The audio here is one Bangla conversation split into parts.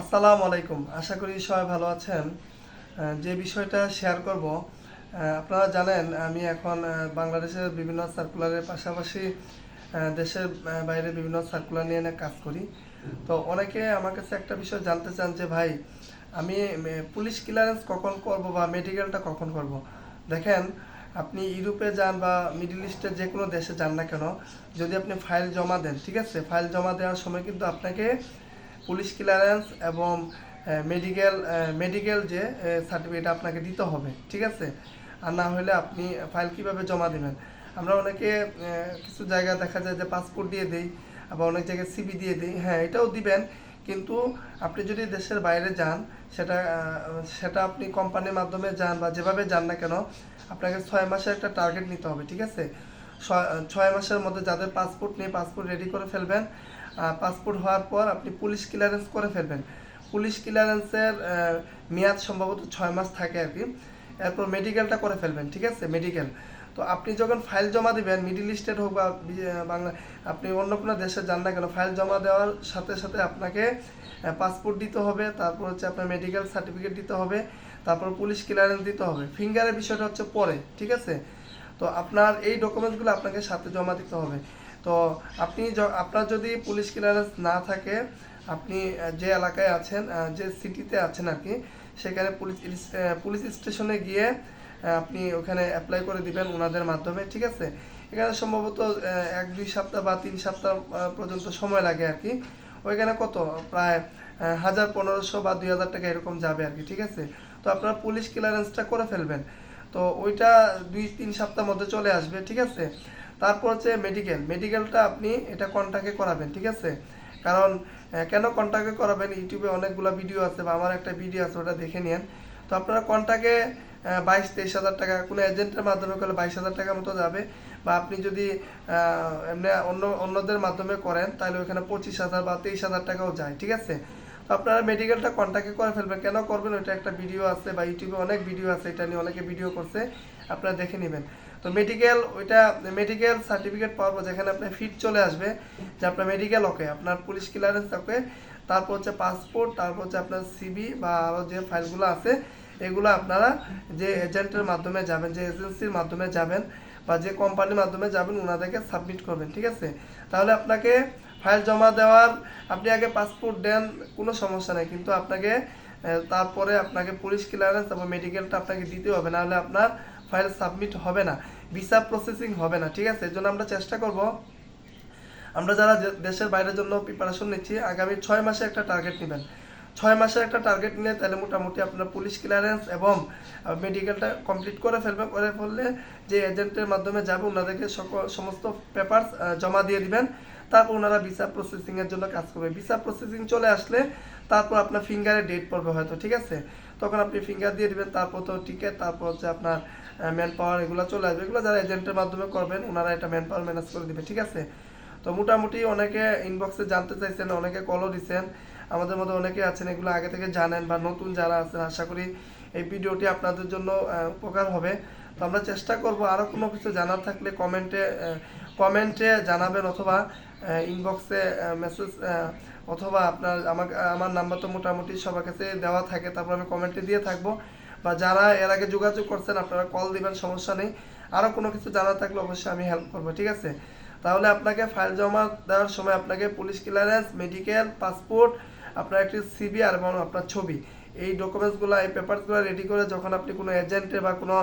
আসসালামু আলাইকুম। আশা করি সবাই ভালো আছেন। যে বিষয়টা শেয়ার করব আপনারা জানেন, আমি এখন বাংলাদেশের বিভিন্ন সার্কুলারের পাশাপাশি দেশের বাইরে বিভিন্ন সার্কুলার নিয়ে কাজ করি। তো অনেকে আমার কাছে একটা বিষয় জানতে চান যে, ভাই, আমি পুলিশ ক্লিয়ারেন্স কখন করব বা মেডিকেলটা কখন করব? দেখেন, আপনি ইউরোপে যান বা মিডল ইস্টের যে কোনো দেশে যান না কেন, যদি আপনি ফাইল জমা দেন, ঠিক আছে? ফাইল জমা দেওয়ার সময় কিন্তু আপনাকে পুলিশ ক্লিয়ারেন্স এবং মেডিকেল মেডিকেল যে সার্টিফিকেট আপনাকে দিতে হবে, ঠিক আছে? আর না হলে আপনি ফাইল কীভাবে জমা দিবেন? আমরা অনেকে কিছু জায়গা দেখা যায় যে পাসপোর্ট দিয়ে দেই, আবার অনেক জায়গায় সিবি দিয়ে দিই হ্যাঁ এটাও দিবেন। কিন্তু আপনি যদি দেশের বাইরে যান, সেটা সেটা আপনি কোম্পানির মাধ্যমে যান বা যেভাবে যান না কেন, আপনাকে ছয় মাসের একটা টার্গেট নিতে হবে, ঠিক আছে? ছয়- মাসের মধ্যে যাদের পাসপোর্ট নিয়ে পাসপোর্ট রেডি করে ফেলবেন। পাসপোর্ট হওয়ার পর আপনি পুলিশ ক্লিয়ারেন্স করে ফেলবেন। পুলিশ ক্লিয়ারেন্সের মেয়াদ সম্ভবত ছয় মাস থাকে আর কি। এরপর মেডিকেলটা করে ফেলবেন, ঠিক আছে? মেডিকেল তো আপনি যখন ফাইল জমা দিবেন মিডিল ইস্টের হোক বা বাংলা, আপনি অন্য কোনো দেশে যান না কেন ফাইল জমা দেওয়ার সাথে সাথে আপনাকে পাসপোর্ট দিতে হবে, তারপর হচ্ছে আপনার মেডিকেল সার্টিফিকেট দিতে হবে, তারপর পুলিশ ক্লিয়ারেন্স দিতে হবে। ফিঙ্গারের বিষয়টা হচ্ছে পরে, ঠিক আছে? তো আপনার এই ডকুমেন্টসগুলো আপনাকে সাথে জমা দিতে হবে। তো আপনি আপনার যদি পুলিশ ক্লিয়ারেন্স না থাকে, আপনি যে এলাকায় আছেন যে সিটিতে আছেন আর কি, সেখানে পুলিশ পুলিশ স্টেশনে গিয়ে আপনি ওখানে অ্যাপ্লাই করে দিবেন ওনাদের মাধ্যমে, ঠিক আছে? এখানে সম্ভবত এক, দুই সপ্তাহ বা তিন সপ্তাহ পর্যন্ত সময় লাগে আর কি। ওইখানে কত? প্রায় হাজার পনেরোশো বা দুই হাজার টাকা এরকম যাবে আর কি, ঠিক আছে? তো আপনারা পুলিশ ক্লিয়ারেন্সটা করে ফেলবেন। তো ওইটা দুই, তিন সপ্তাহ মধ্যে চলে আসবে, ঠিক আছে? তারপর হচ্ছে মেডিকেল মেডিকেলটা আপনি এটা কন্টাক্টে করাবেন, ঠিক আছে? কারণ কেন কন্টাক্টে করাবেন? ইউটিউবে অনেকগুলো ভিডিও আছে বা আমার একটা ভিডিও আছে, ওটা দেখে নিন তো আপনারা কন্টাক্টে বাইশ, তেইশ হাজার টাকা, কোনো এজেন্টের মাধ্যমে করলে বাইশ হাজার টাকা মতো যাবে বা আপনি যদি এমনি অন্য, অন্যদের মাধ্যমে করেন, তাহলে ওখানে পঁচিশ হাজার বা তেইশ হাজার টাকাও যায়, ঠিক আছে? আপনারা মেডিকেলটা কন্ট্যাক্টে করে ফেলবেন। কেন করবেন? ওইটা একটা ভিডিও আছে বা ইউটিউবে অনেক ভিডিও আছে, এটা নিয়ে অনেকে ভিডিও করছে। আপনারা দেখে নেবেন। তো মেডিকেল ওইটা মেডিকেল সার্টিফিকেট পাওয়ার পর যেখানে আপনার ফিট চলে আসবে, যে আপনার মেডিকেল ওকে, আপনার পুলিশ ক্লিয়ারেন্স ওকে, তারপর হচ্ছে পাসপোর্ট তারপর হচ্ছে আপনার সিবি বা আরও যে ফাইলগুলো আছে, এগুলো আপনারা যে এজেন্টের মাধ্যমে যাবেন, যে এজেন্সির মাধ্যমে যাবেন বা যে কোম্পানির মাধ্যমে যাবেন ওনাদেরকে সাবমিট করবেন, ঠিক আছে? তাহলে আপনাকে ফাইল জমা দেওয়ার, আপনি আগে পাসপোর্ট দেন, কোনো সমস্যা নেই। কিন্তু আপনাকে তারপরে আপনাকে পুলিশ ক্লিয়ারেন্স এবং মেডিকেলটা আপনাকে দিতে হবে, নাহলে আপনার ফাইল সাবমিট হবে না। ভিসা প্রসেসিং হবে না, ঠিক আছে? এর জন্য আমরা চেষ্টা করব। আমরা যারা দেশের বাইরের জন্য প্রিপারেশন নিচ্ছি, আগামী ছয় মাসে একটা টার্গেট নেবেন। ছয় মাসের একটা টার্গেট নিয়ে তাহলে মোটামুটি আপনার পুলিশ ক্লিয়ারেন্স এবং মেডিকেলটা কমপ্লিট করে ফেলবে, করে ফেললে যে এজেন্টের মাধ্যমে যাবে, ওনাদেরকে সকল, সমস্ত পেপারস জমা দিয়ে দিবেন। তারপর ওনারা ভিসা প্রসেসিংয়ের জন্য কাজ করবে। ভিসা প্রসেসিং চলে আসলে তারপর আপনার ফিঙ্গারে ডেট পড়বে হয়তো, ঠিক আছে? তখন আপনি ফিঙ্গার দিয়ে দিবেন, তারপর তো টিকিট তারপর হচ্ছে আপনার ম্যান পাওয়ার এগুলো চলে আসবে। এগুলো যারা এজেন্টের মাধ্যমে করবেন, ওনারা এটা ম্যান পাওয়ার ম্যানেজ করে দিবে, ঠিক আছে? তো মোটামুটি অনেকে ইনবক্সে জানতে চাইছেন, অনেকে কলও দিচ্ছেন আমাদের মধ্যে অনেকে আছেন, এগুলো আগে থেকে জানেন বা নতুন যারা আছেন, আশা করি এই ভিডিওটি আপনাদের জন্য উপকার হবে। তো আমরা চেষ্টা করব আরও কোনো কিছু জানার থাকলে কমেন্টে কমেন্টে জানাবেন অথবা ইনবক্সে মেসেজ অথবা আপনার আমার আমার নাম্বার তো মোটামুটি সবার কাছে দেওয়া থাকে, তারপর আমি কমেন্টে দিয়ে থাকব। বা যারা এর আগে যোগাযোগ করছেন, আপনারা কল দিবেন, সমস্যা নেই। আরও কোনো কিছু জানার থাকলে অবশ্যই আমি হেল্প করব, ঠিক আছে? তাহলে আপনাকে ফাইল জমা দেওয়ার সময় আপনাকে পুলিশ ক্লিয়ারেন্স মেডিকেল পাসপোর্ট আপনার একটি সিবি আর এবং আপনার ছবি। এই ডকুমেন্টসগুলো এই পেপারসগুলো রেডি করে যখন আপনি কোনো এজেন্টে বা কোনো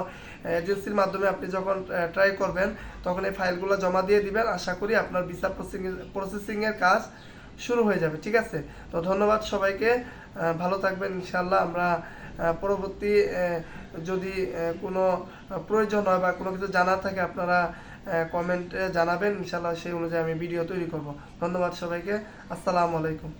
এজেন্সির মাধ্যমে আপনি যখন ট্রাই করবেন, তখন এই ফাইলগুলো জমা দিয়ে দিবেন। আশা করি আপনার ভিসা প্রসেসিং প্রসেসিংয়ের কাজ শুরু হয়ে যাবে, ঠিক আছে? তো ধন্যবাদ সবাইকে ভালো থাকবেন ইনশাল্লাহ আমরা পরবর্তী যদি কোনো প্রয়োজন হয় বা কোনো কিছু জানার থাকে, আপনারা কমেন্টে জানাবেন। ইনশাল্লাহ সেই অনুযায়ী আমি ভিডিও তৈরি করব। ধন্যবাদ সবাইকে। আসসালামু আলাইকুম।